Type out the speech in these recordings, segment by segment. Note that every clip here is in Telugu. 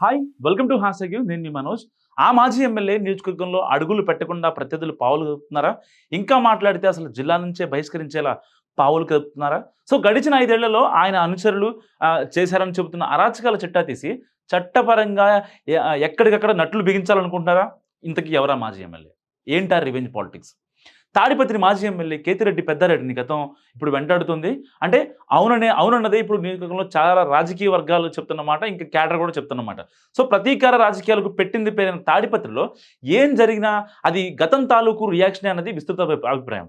హాయ్ వెల్కమ్ టు హాస్యగ్యూ నేను మీ మనోజ్. ఆ మాజీ ఎమ్మెల్యే నియోజకవర్గంలో అడుగులు పెట్టకుండా ప్రత్యర్థులు పావులు కలుపుతున్నారా ఇంకా మాట్లాడితే అసలు జిల్లా నుంచే బహిష్కరించేలా పావులు కలుపుతున్నారా సో గడిచిన ఐదేళ్ళలో ఆయన అనుచరులు చేశారని చెబుతున్న అరాచకాల చిట్టా తీసి చట్టపరంగా ఎక్కడికక్కడ నట్లు బిగించాలనుకుంటున్నారా? ఇంతకీ ఎవరా మాజీ ఎమ్మెల్యే? ఏంటా రివెంజ్ పాలిటిక్స్ తాడిపత్రి మాజీ ఎమ్మెల్యే కేతిరెడ్డి పెద్దారెడ్డిని గతం ఇప్పుడు వెంటాడుతుంది. అంటే అవుననే అవునన్నదే ఇప్పుడు నియోజకవర్గంలో చాలా రాజకీయ వర్గాలు చెప్తున్నమాట ఇంకా క్యాడర్ కూడా చెప్తున్నమాట సో ప్రతీకార రాజకీయాలకు పెట్టింది పేరైన తాడిపత్రిలో ఏం జరిగినా అది గతం తాలూకు రియాక్షన్ అన్నది విస్తృత అభిప్రాయం.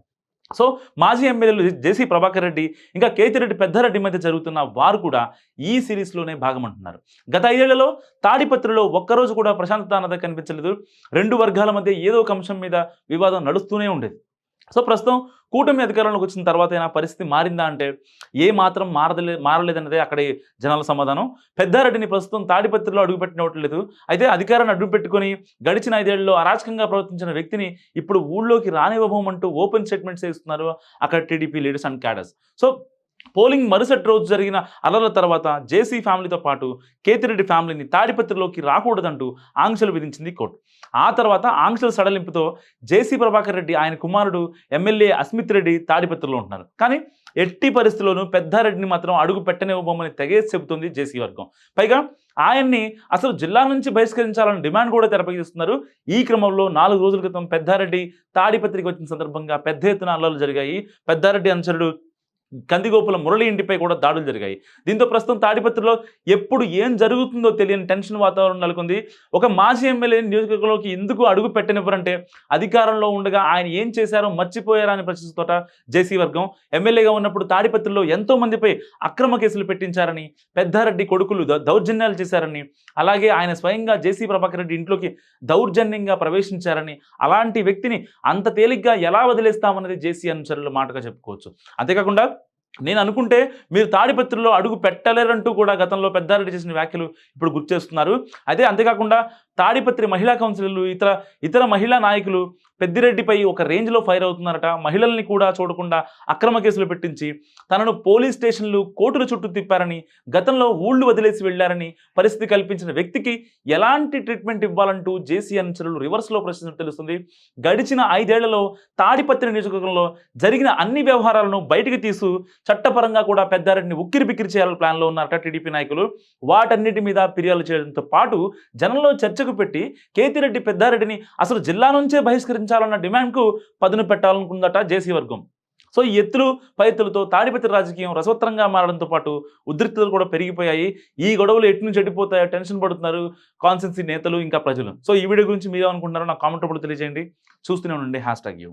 సో మాజీ ఎమ్మెల్యేలు జేసీ ప్రభాకర్ రెడ్డి ఇంకా కేతిరెడ్డి పెద్దారెడ్డి మధ్య జరుగుతున్న వారు కూడా ఈ సిరీస్లోనే భాగమంటున్నారు గత ఐదేళ్ళలో తాడిపత్రిలో ఒక్కరోజు కూడా ప్రశాంతత అన్నది కనిపించలేదు. రెండు వర్గాల మధ్య ఏదో ఒక అంశం మీద వివాదం నడుస్తూనే ఉండేది. సో ప్రస్తుతం కూటమి అధికారంలోకి వచ్చిన తర్వాత అయినా పరిస్థితి మారిందా అంటే ఏ మాత్రం మారదలే మారలేదన్నదే అక్కడి జనాల సమాధానం. పెద్దారెడ్డిని ప్రస్తుతం తాడిపత్రిలో అడుగుపెట్టినట్లేదు. అయితే అధికారాన్ని అడ్డు పెట్టుకుని గడిచిన ఐదేళ్ళలో అరాచకంగా ప్రవర్తించిన వ్యక్తిని ఇప్పుడు ఊళ్ళోకి రానివ్వబోమంటూ ఓపెన్ స్టేట్మెంట్స్ ఇస్తున్నారు అక్కడ TDP leaders and cadres. So polling మరుసటి రోజు జరిగిన అలల తర్వాత జేసీ ఫ్యామిలీతో పాటు కేతిరెడ్డి ఫ్యామిలీని తాడిపత్రిలోకి రాకూడదంటూ ఆంక్షలు విధించింది కోర్టు. ఆ తర్వాత ఆంక్షల సడలింపుతో జేసీ ప్రభాకర్ రెడ్డి ఆయన కుమారుడు ఎమ్మెల్యే అస్మిత్ రెడ్డి తాడిపత్రిలో ఉంటున్నారు. కానీ ఎట్టి పరిస్థితుల్లోనూ పెద్దారెడ్డిని మాత్రం అడుగు పెట్టనివ్వబోమని తెగేసి చెబుతుంది జేసీ వర్గం. పైగా ఆయన్ని అసలు జిల్లా నుంచి బహిష్కరించాలని డిమాండ్ కూడా తెరపగిస్తున్నారు. ఈ క్రమంలో నాలుగు రోజుల క్రితం పెద్దారెడ్డి తాడిపత్రికి వచ్చిన సందర్భంగా పెద్ద ఎత్తున అల్లర్లు జరిగాయి. పెద్దారెడ్డి అనుచరుడు కందిగోపుల మురళి ఇంటిపై కూడా దాడులు జరిగాయి. దీంతో ప్రస్తుతం తాడిపత్రిలో ఎప్పుడు ఏం జరుగుతుందో తెలియని టెన్షన్ వాతావరణం నెలకొంది. ఒక మాజీ ఎమ్మెల్యే నియోజకవర్గంలోకి ఎందుకు అడుగు పెట్టనివ్వరంటే అధికారంలో ఉండగా ఆయన ఏం చేశారో మర్చిపోయారా అని ప్రశ్నిస్తోట జేసీ వర్గం. ఎమ్మెల్యేగా ఉన్నప్పుడు తాడిపత్రిలో ఎంతో మందిపై అక్రమ కేసులు పెట్టించారని పెద్దారెడ్డి కొడుకులు దౌర్జన్యాలు చేశారని అలాగే ఆయన స్వయంగా జేసీ ప్రభాకర్ రెడ్డి ఇంట్లోకి దౌర్జన్యంగా ప్రవేశించారని అలాంటి వ్యక్తిని అంత తేలిగ్గా ఎలా వదిలేస్తామన్నది జేసీ అనుచరుల మాటగా చెప్పుకోవచ్చు. అంతేకాకుండా నేను అనుకుంటే మీరు తాడిపత్రిలో అడుగు పెట్టలేరంటూ కూడా గతంలో పెద్దారెడ్డి చేసిన వ్యాఖ్యలు ఇప్పుడు గుర్తు చేస్తున్నారు. అదే అంతేకాకుండా తాడిపత్రి మహిళా కౌన్సిలర్లు ఇతర ఇతర మహిళా నాయకులు పెద్దిరెడ్డిపై ఒక రేంజ్లో ఫైర్ అవుతున్నారట. మహిళల్ని కూడా చూడకుండా అక్రమ కేసులు పెట్టించి తనను పోలీస్ స్టేషన్లు కోర్టుల చుట్టూ తిప్పారని గతంలో ఊళ్ళు వదిలేసి వెళ్ళారని పరిస్థితి కల్పించిన వ్యక్తికి ఎలాంటి ట్రీట్మెంట్ ఇవ్వాలంటూ జేసీ అనుచరులు రివర్స్లో ప్రశ్నించినట్టు తెలుస్తుంది. గడిచిన ఐదేళ్ళలో తాడిపత్రి నియోజకవర్గంలో జరిగిన అన్ని వ్యవహారాలను బయటికి తీసు చట్టపరంగా కూడా పెద్దారెడ్డిని ఉక్కిరి బిక్కిరి చేయాలని ప్లాన్లో ఉన్నారట టీడీపీ నాయకులు. వాటన్నిటి మీద ఫిర్యాదు చేయడంతో పాటు జనంలో చర్చకు పెట్టి కేతిరెడ్డి పెద్దారెడ్డిని అసలు జిల్లా నుంచే బహిష్కరించాలన్న డిమాండ్కు పదును పెట్టాలనుకుందట జేసీ వర్గం. సో ఈ ఎత్తులు పైతులతో తాడిపత్రి రాజకీయం రసవత్తరంగా మారడంతో పాటు ఉద్రిక్తలు కూడా పెరిగిపోయాయి. ఈ గొడవలు ఎటు నుంచి చెడిపోతాయో టెన్షన్ పడుతున్నారు కాన్సెన్సీ నేతలు ఇంకా ప్రజలు. సో ఈ వీడియో గురించి మీరు అనుకుంటున్నారో నాకు కామెంట్ కూడా తెలియజేయండి. చూస్తూనే ఉండండి హ్యాష్ ట్యాగ్ యూ.